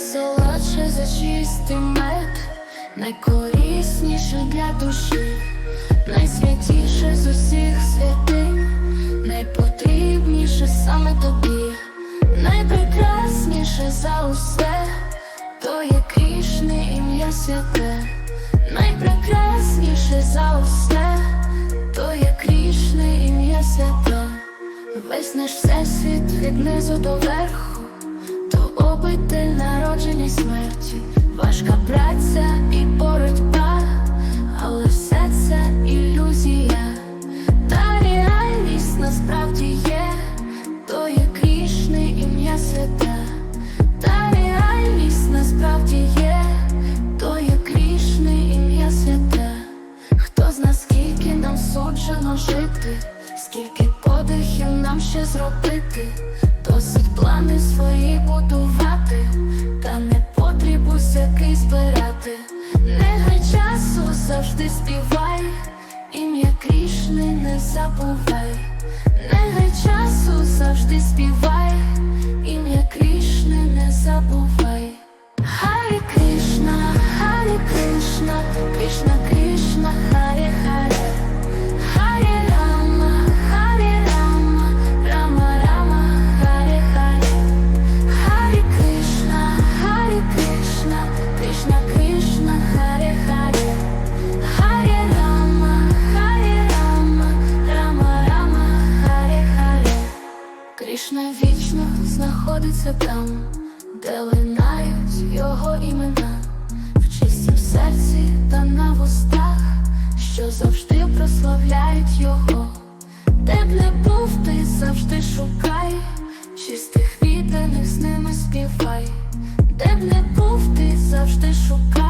найсолодше за чистий мед, найкорисніше для душі, найсвятіше з усіх святинь, найпотрібніше саме тобі, найпрекрасніше за усе, то є Крішне ім'я святе, найпрекрасніше за усе, то є Крішне ім'я святе, весь наш всесвіт від низу до верху. Обитель народження смерті, важка праця і боротьба, але все це ілюзія, та реальність насправді є, то є Крішне ім'я святе, та реальність насправді є, то є Крішне ім'я святе, хто зна скільки нам суджено жити, скільки подихів нам ще зробити, плани свої будувати, та не потріб усякий збирати, не гай часу завжди співай, ім'я Крішни не забувай, не гай часу Кришна вічно знаходиться там, де линають його імена, в чистім серці та на вустах, що завжди прославляють його, де б не був, ти завжди шукай, чистих відданих з ними співай, де б не був, ти завжди шукай.